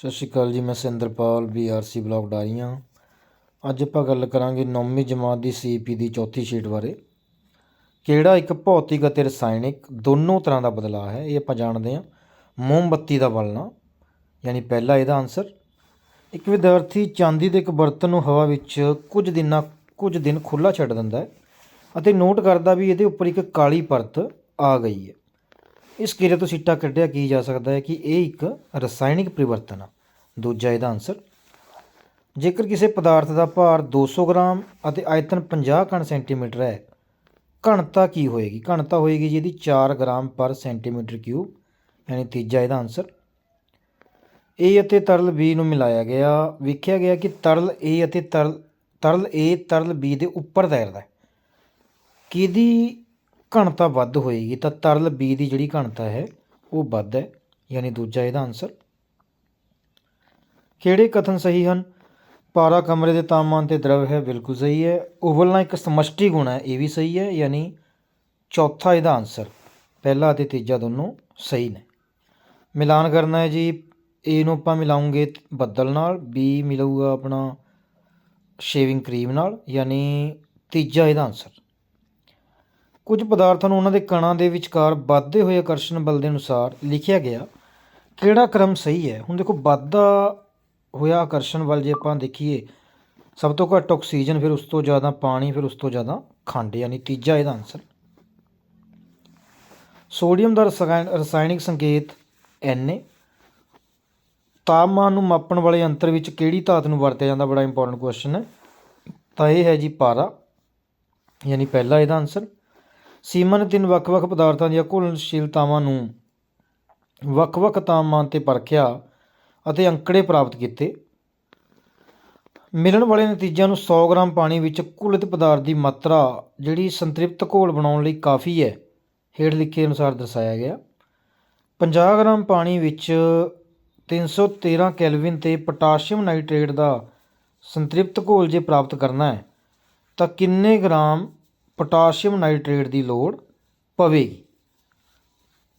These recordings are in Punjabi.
ਸਤਿ ਸ਼੍ਰੀ ਅਕਾਲ ਜੀ, ਮੈਂ ਸਿੰਦਰਪਾਲ ਬੀਆਰਸੀ ਬਲੌਗ ਡਾਰੀਆਂ ਅੱਜ ਆਪਾਂ ਗੱਲ ਕਰਾਂਗੇ ਨੌਵੀਂ ਜਮਾਤ ਦੀ ਸੀਪੀ ਦੀ ਚੌਥੀ ਸ਼ੀਟ ਬਾਰੇ। ਕਿਹੜਾ ਇੱਕ ਭੌਤਿਕ ਅਤੇ ਰਸਾਇਣਿਕ ਦੋਨੋਂ ਤਰ੍ਹਾਂ ਦਾ ਬਦਲਾਅ ਹੈ, ਇਹ ਆਪਾਂ ਜਾਣਦੇ ਹਾਂ। ਮੋਮਬੱਤੀ ਦਾ ਬਲਣਾ, ਯਾਨੀ ਪਹਿਲਾ ਇਹਦਾ ਆਨਸਰ ਇੱਕ ਵਿਦਿਆਰਥੀ ਚਾਂਦੀ ਦੇ ਇੱਕ ਬਰਤਨ ਨੂੰ ਹਵਾ ਵਿੱਚ ਕੁਝ ਦਿਨਾਂ, ਕੁਝ ਦਿਨ ਖੁੱਲਾ ਛੱਡ ਦਿੰਦਾ ਹੈ ਅਤੇ ਨੋਟ ਕਰਦਾ ਵੀ ਇਹਦੇ ਉੱਪਰ ਇੱਕ ਕਾਲੀ ਪਰਤ ਆ ਗਈ ਹੈ। ਇਸ ਕਿਰਿਆ ਤੋਂ ਸਿੱਟਾ ਕੱਢਿਆ ਕੀ ਜਾ ਸਕਦਾ ਹੈ ਕਿ ਇਹ ਇੱਕ ਰਸਾਇਣਿਕ ਪਰਿਵਰਤਨ ਆ। ਦੂਜਾ ਇਹਦਾ ਆਨਸਰ ਜੇਕਰ ਕਿਸੇ ਪਦਾਰਥ ਦਾ ਭਾਰ 200 ਗ੍ਰਾਮ ਅਤੇ ਆਇਤਨ 50 ਘਣ ਸੈਂਟੀਮੀਟਰ ਹੈ, ਘਣਤਾ ਕੀ ਹੋਏਗੀ? ਘਣਤਾ ਹੋਏਗੀ ਜੀ ਇਹਦੀ 4 ਗ੍ਰਾਮ ਪਰ ਸੈਂਟੀਮੀਟਰ ਕਿਊਬ ਯਾਨੀ ਤੀਜਾ ਇਹਦਾ ਆਨਸਰ A ਅਤੇ ਤਰਲ B ਨੂੰ ਮਿਲਾਇਆ ਗਿਆ, ਵੇਖਿਆ ਗਿਆ ਕਿ ਤਰਲ A ਅਤੇ ਤਰਲ ਤਰਲ A, ਤਰਲ B ਦੇ ਉੱਪਰ ਤੈਰਦਾ ਹੈ। ਕਿਹਦੀ ਘਣਤਾ ਵੱਧ ਹੋਏਗੀ, ਤਾਂ ਤਰਲ B ਦੀ ਜਿਹੜੀ ਘਣਤਾ ਹੈ, ਉਹ ਵੱਧ ਹੈ, ਯਾਨੀ ਦੂਜਾ ਇਹਦਾ ਆਨਸਰ ਕਿਹੜੇ ਕਥਨ ਸਹੀ ਹਨ? ਪਾਰਾ ਕਮਰੇ ਦੇ ਤਾਪਮਾਨ ਤੇ ਦਰਵ ਹੈ, ਬਿਲਕੁਲ ਸਹੀ ਹੈ। ਉਬਲਣਾ ਇੱਕ ਸਮਸ਼ਟੀ ਗੁਣ ਹੈ, ਇਹ ਵੀ ਸਹੀ ਹੈ, ਯਾਨੀ ਚੌਥਾ ਇਹਦਾ ਆਨਸਰ ਪਹਿਲਾ ਅਤੇ ਤੀਜਾ ਦੋਨੋਂ ਸਹੀ ਨੇ। ਮਿਲਾਨ ਕਰਨਾ ਹੈ ਜੀ, A ਨੂੰ ਆਪਾਂ ਮਿਲਾਉਂਗੇ ਬੱਦਲ ਨਾਲ, B ਮਿਲੂਗਾ ਆਪਣਾ ਸ਼ੇਵਿੰਗ ਕਰੀਮ ਨਾਲ, ਯਾਨੀ ਤੀਜਾ ਇਹਦਾ ਆਨਸਰ ਕੁਝ ਪਦਾਰਥਾਂ ਨੂੰ ਉਹਨਾਂ ਦੇ ਕਣਾਂ ਦੇ ਵਿਚਕਾਰ ਵੱਧਦੇ ਹੋਏ ਆਕਰਸ਼ਣ ਬਲ ਦੇ ਅਨੁਸਾਰ ਲਿਖਿਆ ਗਿਆ, ਕਿਹੜਾ ਕ੍ਰਮ ਸਹੀ ਹੈ? ਹੁਣ ਦੇਖੋ, ਵੱਧਦਾ ਹੋਇਆ ਆਕਰਸ਼ਣ ਬਲ ਜੇ ਆਪਾਂ ਦੇਖੀਏ, ਸਭ ਤੋਂ ਘੱਟ ਆਕਸੀਜਨ, ਫਿਰ ਉਸ ਤੋਂ ਜ਼ਿਆਦਾ ਪਾਣੀ, ਫਿਰ ਉਸ ਤੋਂ ਜ਼ਿਆਦਾ ਖੰਡ, ਯਾਨੀ ਤੀਜਾ ਇਹਦਾ ਆਨਸਰ ਸੋਡੀਅਮ ਦਾ ਰਸਾਇਣ, ਰਸਾਇਣਿਕ ਸੰਕੇਤ Na ਤਾਪਮਾਨ ਨੂੰ ਮਾਪਣ ਵਾਲੇ ਯੰਤਰ ਵਿੱਚ ਕਿਹੜੀ ਧਾਤ ਨੂੰ ਵਰਤਿਆ ਜਾਂਦਾ, ਬੜਾ ਇੰਪੋਰਟੈਂਟ ਕੁਐਸਚਨ ਹੈ। ਤਾਂ ਇਹ ਹੈ ਜੀ ਪਾਰਾ, ਯਾਨੀ ਪਹਿਲਾ ਇਹਦਾ ਆਨਸਰ ਸੀਮਾ ਨੇ ਤਿੰਨ ਵੱਖ-ਵੱਖ ਪਦਾਰਥਾਂ ਦੀਆਂ ਘੁਲਣਸ਼ੀਲਤਾਵਾਂ ਨੂੰ ਵੱਖ-ਵੱਖ ਤਾਪਮਾਨ ਤੇ ਪਰਖਿਆ ਅਤੇ ਅੰਕੜੇ ਪ੍ਰਾਪਤ ਕੀਤੇ। ਮਿਲਣ ਵਾਲੇ ਨਤੀਜਿਆਂ ਨੂੰ 100 ਗ੍ਰਾਮ ਪਾਣੀ ਵਿੱਚ ਘੁਲਿਤ ਪਦਾਰਥ ਦੀ ਮਾਤਰਾ, ਜਿਹੜੀ ਸੰਤ੍ਰਿਪਤ ਘੋਲ ਬਣਾਉਣ ਲਈ ਕਾਫੀ ਹੈ, ਹੇਠ ਲਿਖੇ ਅਨੁਸਾਰ ਦਰਸਾਇਆ ਗਿਆ। 50 ਗ੍ਰਾਮ ਪਾਣੀ ਵਿੱਚ 313 ਕੈਲਵਿਨ ਤੇ ਪੋਟਾਸ਼ੀਅਮ ਨਾਈਟ੍ਰੇਟ ਦਾ ਸੰਤ੍ਰਿਪਤ ਘੋਲ ਜੇ ਪ੍ਰਾਪਤ ਕਰਨਾ ਹੈ, ਤਾਂ ਕਿੰਨੇ ਗ੍ਰਾਮ ਪੋਟਾਸ਼ੀਅਮ ਨਾਈਟ੍ਰੇਟ ਦੀ ਲੋੜ ਪਵੇਗੀ।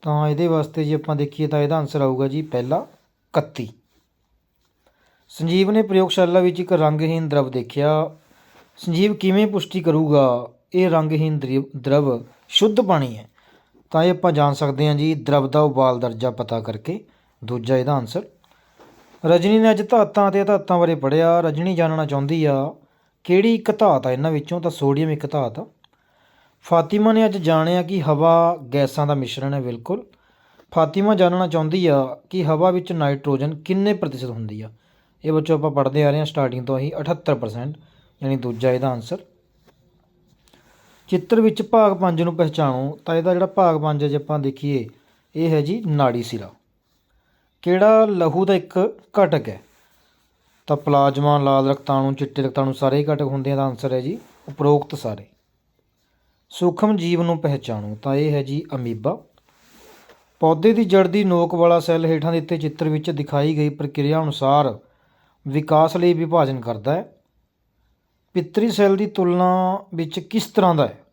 ਤਾਂ ਇਹਦੇ ਵਾਸਤੇ ਜੇ ਆਪਾਂ ਦੇਖੀਏ ਤਾਂ ਇਹਦਾ ਆਨਸਰ ਆਊਗਾ ਜੀ ਪਹਿਲਾ 31 ਸੰਜੀਵ ਨੇ ਪ੍ਰਯੋਗਸ਼ਾਲਾ ਵਿੱਚ ਇੱਕ ਰੰਗਹੀਨ ਦਰਵ ਦੇਖਿਆ। ਸੰਜੀਵ ਕਿਵੇਂ ਪੁਸ਼ਟੀ ਕਰੂਗਾ? ਇਹ ਰੰਗਹੀਨ ਦਰਿ- ਦਰਵ ਸ਼ੁੱਧ ਪਾਣੀ ਹੈ। ਤਾਂ ਇਹ ਆਪਾਂ ਜਾਣ ਸਕਦੇ ਹਾਂ ਜੀ ਦਰਵ ਦਾ ਉਬਾਲ ਦਰਜਾ ਪਤਾ ਕਰਕੇ। ਦੂਜਾ ਇਹਦਾ ਆਨਸਰ ਰਜਨੀ ਨੇ ਅੱਜ ਧਾਤਾਂ ਅਤੇ ਧਾਤਾਂ ਬਾਰੇ ਪੜ੍ਹਿਆ। ਰਜਨੀ ਜਾਣਨਾ ਚਾਹੁੰਦੀ ਆ, ਕਿਹੜੀ ਇੱਕ ਧਾਤ ਆ? ਇਹਨਾਂ ਵਿੱਚੋਂ ਤਾਂ ਸੋਡੀਅਮ ਇੱਕ ਧਾਤ ਆ। ਫਾਤਿਮਾ ਨੇ ਅੱਜ ਜਾਣਿਆ ਕਿ ਹਵਾ ਗੈਸਾਂ ਦਾ ਮਿਸ਼ਰਣ ਹੈ, ਬਿਲਕੁਲ। ਫਾਤਿਮਾ ਜਾਣਨਾ ਚਾਹੁੰਦੀ ਆ ਕਿ ਹਵਾ ਵਿੱਚ ਨਾਈਟ੍ਰੋਜਨ ਕਿੰਨੇ ਪ੍ਰਤੀਸ਼ਤ ਹੁੰਦੀ ਆ? ਇਹ ਬੱਚੋ ਆਪਾਂ ਪੜ੍ਹਦੇ ਆ ਰਹੇ ਹਾਂ ਸਟਾਰਟਿੰਗ ਤੋਂ ਹੀ 78% ਯਾਨੀ ਦੂਜਾ ਇਹਦਾ ਆਨਸਰ ਚਿੱਤਰ ਵਿੱਚ ਭਾਗ 5 ਨੂੰ ਪਹਿਚਾਣੋ, ਤਾਂ ਇਹਦਾ ਜਿਹੜਾ ਭਾਗ 5 ਹੈ ਜੇ ਆਪਾਂ ਦੇਖੀਏ, ਇਹ ਹੈ ਜੀ ਨਾੜੀ ਸਿਰਾ। ਕਿਹੜਾ ਲਹੂ ਦਾ ਇੱਕ ਘਟਕ ਹੈ? ਤਾਂ ਪਲਾਜ਼ਮਾ, ਲਾਲ ਰਕਤਾਣੂ, ਚਿੱਟੇ ਰਕਤਾਣੂ ਸਾਰੇ ਹੀ ਘਟਕ ਹੁੰਦੇ ਆ ਦਾ ਆਨਸਰ ਹੈ ਜੀ ਉਪਰੋਕਤ ਸਾਰੇ। ਸੂਖਮ ਜੀਵ ਨੂੰ ਪਹਿਚਾਣੋ, ਤਾਂ ਇਹ ਹੈ ਜੀ ਅਮੀਬਾ। ਪੌਦੇ ਦੀ ਜੜ ਦੀ ਨੋਕ ਵਾਲਾ ਸੈੱਲ ਹੇਠਾਂ ਦਿੱਤੇ ਚਿੱਤਰ ਵਿੱਚ ਦਿਖਾਈ ਗਈ ਪ੍ਰਕਿਰਿਆ ਅਨੁਸਾਰ ਵਿਕਾਸ ਲਈ ਵਿਭਾਜਨ ਕਰਦਾ ਹੈ। ਪਿਤਰੀ ਸੈੱਲ ਦੀ ਤੁਲਨਾ ਵਿੱਚ ਕਿਸ ਤਰ੍ਹਾਂ ਦਾ ਹੈ?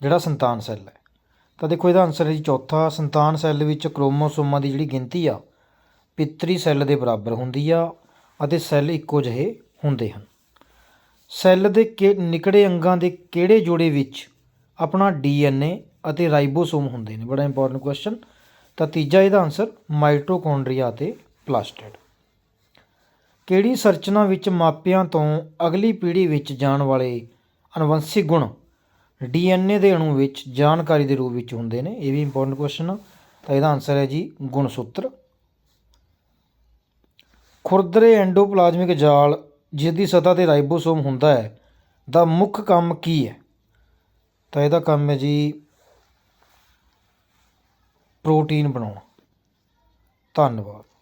ਜਿਹੜਾ ਸੰਤਾਨ ਸੈੱਲ ਹੈ। ਤਾਂ ਦੇਖੋ ਇਹਦਾ ਆਨਸਰ ਹੈ ਜੀ ਚੌਥਾ, ਸੰਤਾਨ ਸੈੱਲ ਵਿੱਚ ਕ੍ਰੋਮੋਸੋਮਾਂ ਦੀ ਜਿਹੜੀ ਗਿਣਤੀ ਆ, ਪਿਤਰੀ ਸੈੱਲ ਦੇ ਬਰਾਬਰ ਹੁੰਦੀ ਆ ਅਤੇ ਸੈੱਲ ਇੱਕੋ ਜਿਹੇ ਹੁੰਦੇ ਹਨ। ਸੈੱਲ ਦੇ ਕਿ, ਨਿਕੜੇ ਅੰਗਾਂ ਦੇ ਕਿਹੜੇ ਜੋੜੇ ਵਿੱਚ ਆਪਣਾ ਡੀਐਨਏ ਅਤੇ ਰਾਈਬੋਸੋਮ ਹੁੰਦੇ ਨੇ? ਬੜਾ ਇੰਪੋਰਟੈਂਟ ਕੁਐਸਚਨ ਤਾਂ ਤੀਜਾ ਇਹਦਾ ਆਨਸਰ ਮਾਈਟੋਕੌਂਡਰੀਆ ਅਤੇ ਪਲਾਸਟਿਡ ਕਿਹੜੀ ਸੰਰਚਨਾ ਵਿੱਚ ਮਾਪਿਆਂ ਤੋਂ ਅਗਲੀ ਪੀੜ੍ਹੀ ਵਿੱਚ ਜਾਣ ਵਾਲੇ ਅਨੁਵੰਸ਼ਿਕ ਗੁਣ ਡੀਐਨਏ ਦੇ ਅਣੂ ਵਿੱਚ ਜਾਣਕਾਰੀ ਦੇ ਰੂਪ ਵਿੱਚ ਹੁੰਦੇ ਨੇ? ਇਹ ਵੀ ਇੰਪੋਰਟੈਂਟ ਕੁਐਸਚਨ ਆ। ਤਾਂ ਇਹਦਾ ਆਨਸਰ ਹੈ ਜੀ ਗੁਣਸੂਤਰ। ਖੁਰਦਰੇ ਐਂਡੋਪਲਾਜ਼ਮਿਕ ਜਾਲ ਜਿਸ ਦੀ ਸਤ੍ਹਾ ਤੇ ਰਾਈਬੋਸੋਮ ਹੁੰਦਾ ਹੈ, ਦਾ ਮੁੱਖ ਕੰਮ ਕੀ ਹੈ? ਤਾਂ ਇਹਦਾ ਕੰਮ ਹੈ ਜੀ ਪ੍ਰੋਟੀਨ ਬਣਾਉਣਾ। ਧੰਨਵਾਦ।